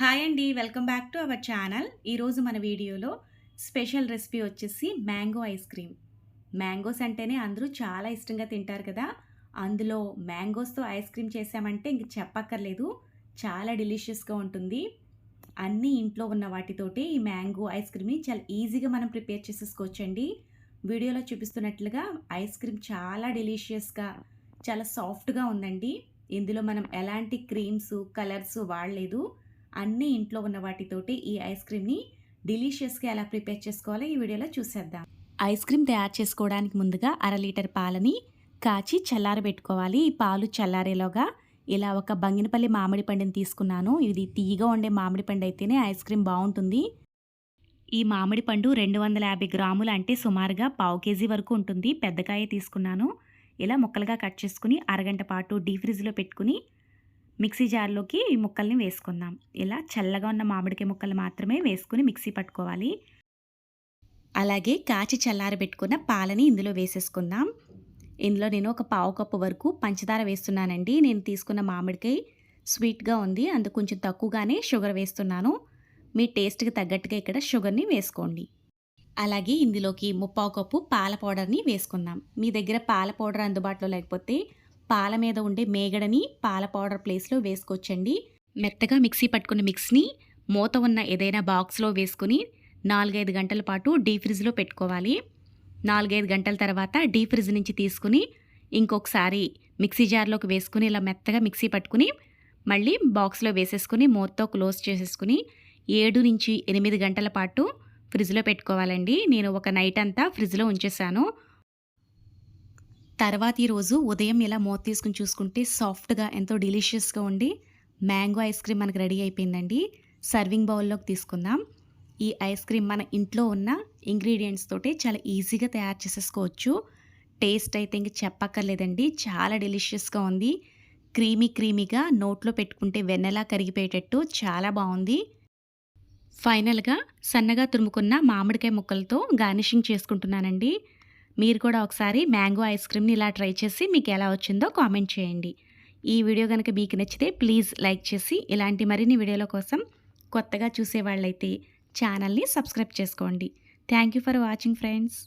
Hi అండి welcome back to our channel. ఈరోజు మన వీడియోలో స్పెషల్ రెసిపీ వచ్చేసి మ్యాంగో ఐస్ క్రీమ్. మ్యాంగోస్ అంటేనే అందరూ చాలా ఇష్టంగా తింటారు కదా. అందులో మ్యాంగోస్తో ఐస్ క్రీమ్ చేసామంటే ఇంక చెప్పక్కర్లేదు. చాలా డెలిషియస్గా ఉంటుంది. అన్నీ ఇంట్లో ఉన్న వాటితోటి ఈ మ్యాంగో ఐస్ క్రీమ్ని చాలా ఈజీగా మనం ప్రిపేర్ చేసేసుకోవచ్చండి. వీడియోలో చూపిస్తున్నట్లుగా ఐస్ క్రీమ్ చాలా డెలీషియస్గా చాలా సాఫ్ట్గా ఉందండి. ఇందులో మనం ఎలాంటి క్రీమ్స్ కలర్స్ వాడలేదు. అన్నీ ఇంట్లో ఉన్న వాటితోటి ఈ ఐస్ క్రీమ్ని డెలిషియస్గా ఎలా ప్రిపేర్ చేసుకోవాలో ఈ వీడియోలో చూసేద్దాం. ఐస్ క్రీమ్ తయారు చేసుకోవడానికి ముందుగా అర లీటర్ పాలని కాచి చల్లారబెట్టుకోవాలి ఈ పాలు చల్లారేలోగా ఇలా ఒక బంగినపల్లి మామిడి పండుని తీసుకున్నాను. ఇది తీయగా ఉండే మామిడి పండు అయితేనే ఐస్ క్రీమ్ బాగుంటుంది. ఈ మామిడి పండు రెండు వందల యాభై గ్రాములు అంటే సుమారుగా పావు కేజీ వరకు ఉంటుంది. పెద్దకాయ తీసుకున్నాను. ఇలా ముక్కలుగా కట్ చేసుకుని అరగంట పాటు డీ ఫ్రిడ్జ్లో పెట్టుకుని మిక్సీ జార్లోకి ఈ ముక్కల్ని వేసుకుందాం. ఇలా చల్లగా ఉన్న మామిడికాయ ముక్కలు మాత్రమే వేసుకుని మిక్సీ పట్టుకోవాలి. అలాగే కాచి చల్లారబెట్టుకున్న పాలని ఇందులో వేసేసుకుందాం. ఇందులో నేను ఒక పావు కప్పు వరకు పంచదార వేస్తున్నానండి. నేను తీసుకున్న మామిడికాయ స్వీట్గా ఉంది. అందుకు కొంచెం తక్కువగానే షుగర్ వేస్తున్నాను. మీ టేస్ట్కి తగ్గట్టుగా ఇక్కడ షుగర్ని వేసుకోండి. అలాగే ఇందులోకి ముప్పావు కప్పు పాల పౌడర్ని వేసుకుందాం. మీ దగ్గర పాల పౌడర్ అందుబాటులో లేకపోతే పాల మీద ఉండే మేగడని పాల పౌడర్ ప్లేస్లో వేసుకోవచ్చండి. మెత్తగా మిక్సీ పట్టుకున్న మిక్స్ని మూత ఉన్న ఏదైనా బాక్స్లో వేసుకుని నాలుగైదు గంటల పాటు డీ ఫ్రిడ్జ్లో పెట్టుకోవాలి. నాలుగైదు గంటల తర్వాత డీ ఫ్రిడ్జ్ నుంచి తీసుకుని ఇంకొకసారి మిక్సీ జార్లోకి వేసుకుని ఇలా మెత్తగా మిక్సీ పట్టుకుని మళ్ళీ బాక్స్లో వేసేసుకుని మూతతో క్లోజ్ చేసేసుకుని ఏడు నుంచి ఎనిమిది గంటల పాటు ఫ్రిడ్జ్లో పెట్టుకోవాలండి. నేను ఒక నైట్ అంతా ఫ్రిడ్జ్లో ఉంచేసాను తర్వాత ఈరోజు ఉదయం ఇలా మూత తీసుకుని చూసుకుంటే సాఫ్ట్గా ఎంతో డెలిషియస్గా ఉండి మ్యాంగో ఐస్ క్రీమ్ మనకు రెడీ అయిపోయిందండి. సర్వింగ్ బౌల్లోకి తీసుకుందాం. ఈ ఐస్ క్రీమ్ మన ఇంట్లో ఉన్న ఇంగ్రీడియంట్స్ తోటి చాలా ఈజీగా తయారు చేసేసుకోవచ్చు. టేస్ట్ అయితే ఇంక చెప్పక్కర్లేదండి. చాలా డెలిషియస్గా ఉంది. క్రీమీ క్రీమీగా నోట్లో పెట్టుకుంటే వెన్నెలా కరిగిపోయేటట్టు చాలా బాగుంది. ఫైనల్గా సన్నగా తురుముకున్న మామిడికాయ ముక్కలతో గార్నిషింగ్ చేసుకుంటున్నానండి. మీరు కూడా ఒకసారి మ్యాంగో ఐస్ క్రీమ్ని ఇలా ట్రై చేసి మీకు ఎలా వచ్చిందో కామెంట్ చేయండి. ఈ వీడియో కనుక మీకు నచ్చితే ప్లీజ్ లైక్ చేసి ఇలాంటి మరిన్ని వీడియోల కోసం కొత్తగా చూసేవాళ్ళైతే ఛానల్ని సబ్స్క్రైబ్ చేసుకోండి. Thank you for watching friends.